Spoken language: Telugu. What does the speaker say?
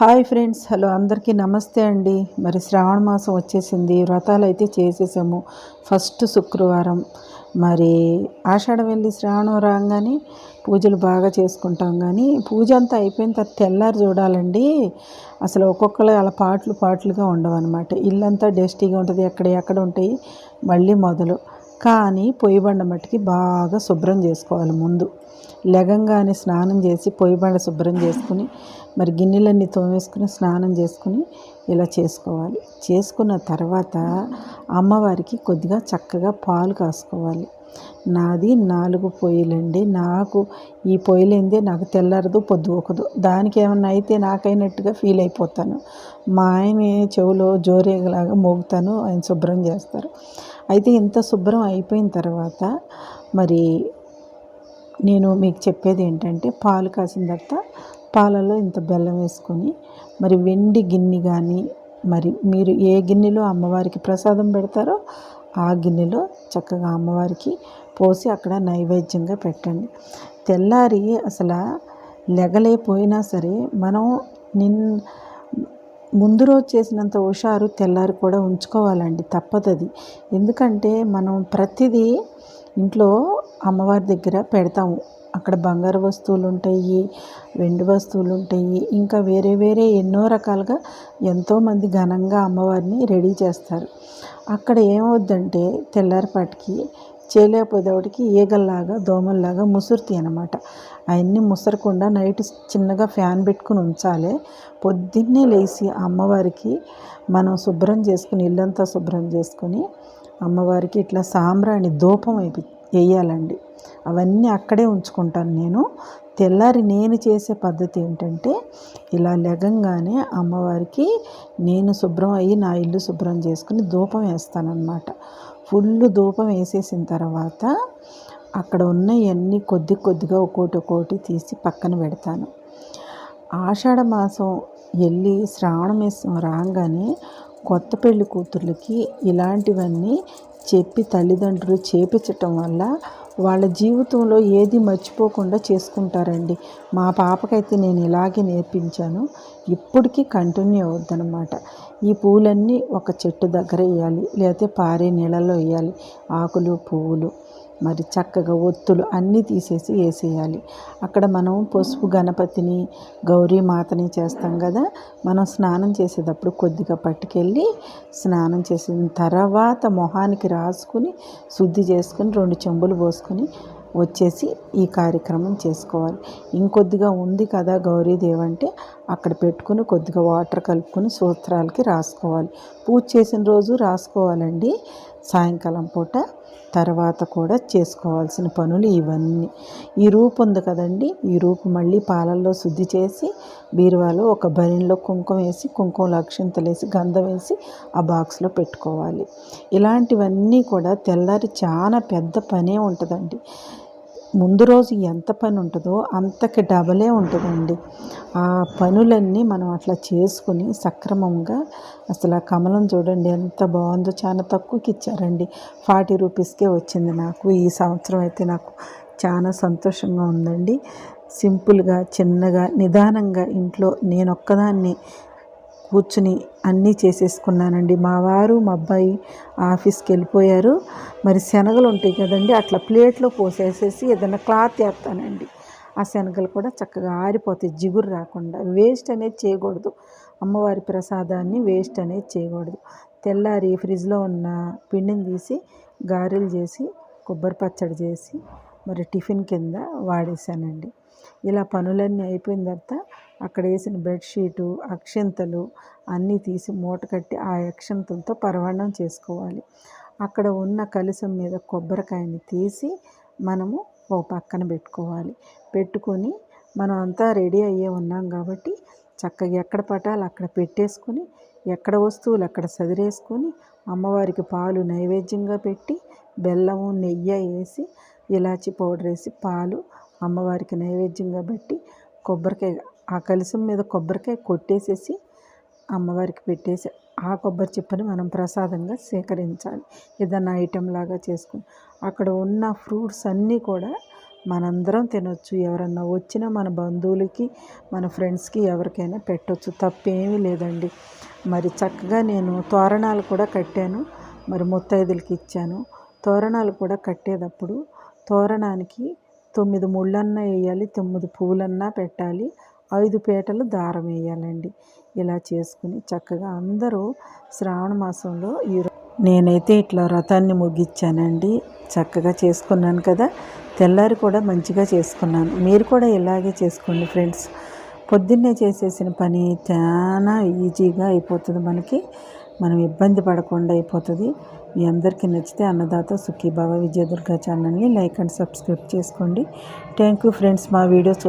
హాయ్ ఫ్రెండ్స్ హలో అందరికీ నమస్తే అండి. మరి శ్రావణ మాసం వచ్చేసింది వ్రతాలు అయితే చేసేసాము ఫస్ట్ శుక్రవారం. మరి ఆషాఢ వెళ్ళి శ్రావణం రాగానే పూజలు బాగా చేసుకుంటాం కానీ పూజ అంతా అయిపోయిన తర్వాత తెల్లారి చూడాలండి. అసలు ఒక్కొక్కరు అలా పాటలు పాటలుగా ఉండవు అనమాట ఇల్లంతా డస్టీగా ఉంటుంది ఎక్కడ ఎక్కడ ఉంటాయి మళ్ళీ మొదలు. కానీ పొయ్యి బండ మట్టికి బాగా శుభ్రం చేసుకోవాలి ముందు. లెగంగానే స్నానం చేసి పొయ్యి బండ శుభ్రం చేసుకుని మరి గిన్నెలన్నీ తోమేసుకుని స్నానం చేసుకుని ఇలా చేసుకోవాలి. చేసుకున్న తర్వాత అమ్మవారికి కొద్దిగా చక్కగా పాలు కాసుకోవాలి. నాది నాలుగు పొయ్యిలండి. నాకు ఈ పొయ్యిలేందే నాకు తెల్లారదు పొద్దు ఒకదు. దానికి ఏమన్నా అయితే నాకైనట్టుగా ఫీల్ అయిపోతాను. మా ఆయన చెవులో జోరేగలాగా మోగుతాను ఆయన శుభ్రం చేస్తారు. అయితే ఇంత శుభ్రం అయిపోయిన తర్వాత మరి నేను మీకు చెప్పేది ఏంటంటే పాలు కాసిన తర్వాత పాలలో ఇంత బెల్లం వేసుకొని మరి వెండి గిన్నె కానీ మరి మీరు ఏ గిన్నెలో అమ్మవారికి ప్రసాదం పెడతారో ఆ గిన్నెలో చక్కగా అమ్మవారికి పోసి అక్కడ నైవేద్యంగా పెట్టండి. తెల్లారి అసలు లెగలేపోయినా సరే మనం నిన్ ముందు రోజు చేసినంత హుషారు తెల్లారి కూడా ఉంచుకోవాలండి తప్పదది. ఎందుకంటే మనం ప్రతిదీ ఇంట్లో అమ్మవారి దగ్గర పెడతాము. అక్కడ బంగారు వస్తువులు ఉంటాయి వెండి వస్తువులు ఉంటాయి ఇంకా వేరే వేరే ఎన్నో రకాలుగా ఎంతోమంది ఘనంగా అమ్మవారిని రెడీ చేస్తారు. అక్కడ ఏమవుద్దంటే తెల్లారిపాటికి చేయలేకపోయేవాడికి ఈగల్లాగా దోమల్లాగా ముసురుతాయి అనమాట అవన్నీ ముసరకుండా నైట్ చిన్నగా ఫ్యాన్ పెట్టుకుని ఉంచాలి. పొద్దున్నే లేచి అమ్మవారికి మనం శుభ్రం చేసుకుని ఇల్లంతా శుభ్రం చేసుకొని అమ్మవారికి ఇట్లా సాంబ్రాణి ధూపం అయిపో వేయాలండి. అవన్నీ అక్కడే ఉంచుకుంటాను నేను. తెల్లారి నేను చేసే పద్ధతి ఏంటంటే ఇలా లెగంగానే అమ్మవారికి నేను శుభ్రం అయ్యి నా ఇల్లు శుభ్రం చేసుకుని ధూపం వేస్తానన్నమాట. ఫుల్ ధూపం వేసేసిన తర్వాత అక్కడ ఉన్నవన్నీ కొద్ది కొద్దిగా ఒక్కోటి ఒక్కోటి తీసి పక్కన పెడతాను. ఆషాఢ మాసం వెళ్ళి శ్రావణ మాసం రాగానే కొత్త పెళ్ళి కూతుర్లకి ఇలాంటివన్నీ చెప్పి తల్లిదండ్రులు చేపించటం వల్ల వాళ్ళ జీవితంలో ఏది మర్చిపోకుండా చేసుకుంటారండి. మా పాపకైతే నేను ఇలాగే నేర్పించాను. ఇప్పటికీ కంటిన్యూ అవుద్దనమాట ఈ పూలన్నీ ఒక చెట్టు దగ్గర వేయాలి లేకపోతే పారే నీళ్ళలో వేయాలి. ఆకులు పువ్వులు. మరి చక్కగా ఒత్తులు అన్నీ తీసేసి వేసేయాలి. అక్కడ మనం పసుపు గణపతిని గౌరీ మాతని చేస్తాం కదా మనం స్నానం చేసేటప్పుడు కొద్దిగా పట్టుకెళ్ళి స్నానం చేసిన తర్వాత మొహానికి రాసుకుని శుద్ధి చేసుకుని రెండు చెంబులు పోసుకొని వచ్చేసి ఈ కార్యక్రమం చేసుకోవాలి. ఇంకొద్దిగా ఉంది కదా గౌరీదేవి అంటే అక్కడ పెట్టుకుని కొద్దిగా వాటర్ కలుపుకొని సూత్రాలకి రాసుకోవాలి. పూజ చేసిన రోజు రాసుకోవాలండి. సాయంకాలం పూట తర్వాత కూడా చేసుకోవాల్సిన పనులు ఇవన్నీ. ఈ రూపు ఉంది కదండి. ఈ రూపు మళ్ళీ పాలల్లో శుద్ధి చేసి బీరువాలో ఒక బరిలో కుంకుమ వేసి కుంకుమ అక్షంతలు వేసి గంధం వేసి ఆ బాక్స్లో పెట్టుకోవాలి. ఇలాంటివన్నీ కూడా తెల్లారి చాలా పెద్ద పనే ఉంటుందండి. ముందు రోజు ఎంత పని ఉంటుందో అంతకి డబలే ఉంటుందండి. ఆ పనులన్నీ మనం అట్లా చేసుకుని సక్రమంగా అసలు ఆ కమలం చూడండి ఎంత బాగుందో చాలా తక్కువకి ఇచ్చారండి. ఫార్టీ రూపీస్కే వచ్చింది నాకు. ఈ సంవత్సరం అయితే నాకు చాలా సంతోషంగా ఉందండి. సింపుల్గా చిన్నగా నిదానంగా ఇంట్లో నేను ఒక్కదాన్ని కూర్చుని అన్నీ చేసేసుకున్నానండి. మా వారు మా అబ్బాయి ఆఫీస్కి వెళ్ళిపోయారు. మరి శనగలు ఉంటాయి కదండి అట్లా ప్లేట్లో పోసేసేసి ఏదైనా క్లాత్ వేస్తానండి. ఆ శనగలు కూడా చక్కగా ఆరిపోతాయి జిగురు రాకుండా. వేస్ట్ అనేది చేయకూడదు. అమ్మవారి ప్రసాదాన్ని వేస్ట్ అనేది చేయకూడదు. తెల్లారి ఫ్రిడ్జ్లో ఉన్న పిండిని తీసి గారెలు చేసి కొబ్బరి పచ్చడి చేసి మరి టిఫిన్ కింద వాడేసానండి ఇలా పనులన్నీ అయిపోయిన తర్వాత అక్కడ వేసిన బెడ్షీటు అక్షంతలు అన్నీ తీసి మూట కట్టి ఆ అక్షంతలతో పరవాణం చేసుకోవాలి. అక్కడ ఉన్న కలుసం మీద కొబ్బరికాయని తీసి మనము ఓ పక్కన పెట్టుకోవాలి. పెట్టుకొని మనం అంతా రెడీ అయ్యే ఉన్నాం కాబట్టి చక్కగా ఎక్కడ పటాలు అక్కడ పెట్టేసుకొని ఎక్కడ వస్తువులు అక్కడ సదిరేసుకొని అమ్మవారికి పాలు నైవేద్యంగా పెట్టి బెల్లము నెయ్యి వేసి ఇలాచి పౌడర్ వేసి పాలు అమ్మవారికి నైవేద్యంగా పెట్టి కొబ్బరికాయ ఆ కలసం మీద కొబ్బరికాయ కొట్టేసేసి అమ్మవారికి పెట్టేసి ఆ కొబ్బరి చిప్పని మనం ప్రసాదంగా సేకరించాలి. ఏదైనా ఐటెం లాగా చేసుకుని అక్కడ ఉన్న ఫ్రూట్స్ అన్నీ కూడా మనందరం తినొచ్చు. ఎవరన్నా వచ్చినా మన బంధువులకి మన ఫ్రెండ్స్కి ఎవరికైనా పెట్టొచ్చు. తప్పేమీ లేదండి. మరి చక్కగా నేను తోరణాలు కూడా కట్టాను. మరి ముత్తైదులకి ఇచ్చాను. తోరణాలు కూడా కట్టేటప్పుడు తోరణానికి తొమ్మిది ముళ్ళన్నా వేయాలి తొమ్మిది పువ్వులన్నా పెట్టాలి. ఐదు పీటలు దారం వేయాలండి. ఇలా చేసుకుని చక్కగా అందరూ శ్రావణ మాసంలో ఈ నేనైతే ఇట్లా వ్రతాన్ని ముగించానండి చక్కగా చేసుకున్నాను కదా. తెల్లారి కూడా మంచిగా చేసుకున్నాను. మీరు కూడా ఇలాగే చేసుకోండి ఫ్రెండ్స్. పొద్దున్నే చేసేసిన పని చాలా ఈజీగా అయిపోతుంది మనకి. మనం ఇబ్బంది పడకుండా అయిపోతుంది. మీ అందరికీ నచ్చితే అన్నదాత సుఖీభావ విజయదుర్గ ఛానల్ని లైక్ అండ్ సబ్స్క్రైబ్ చేసుకోండి. Thank you friends. మా వీడియోస్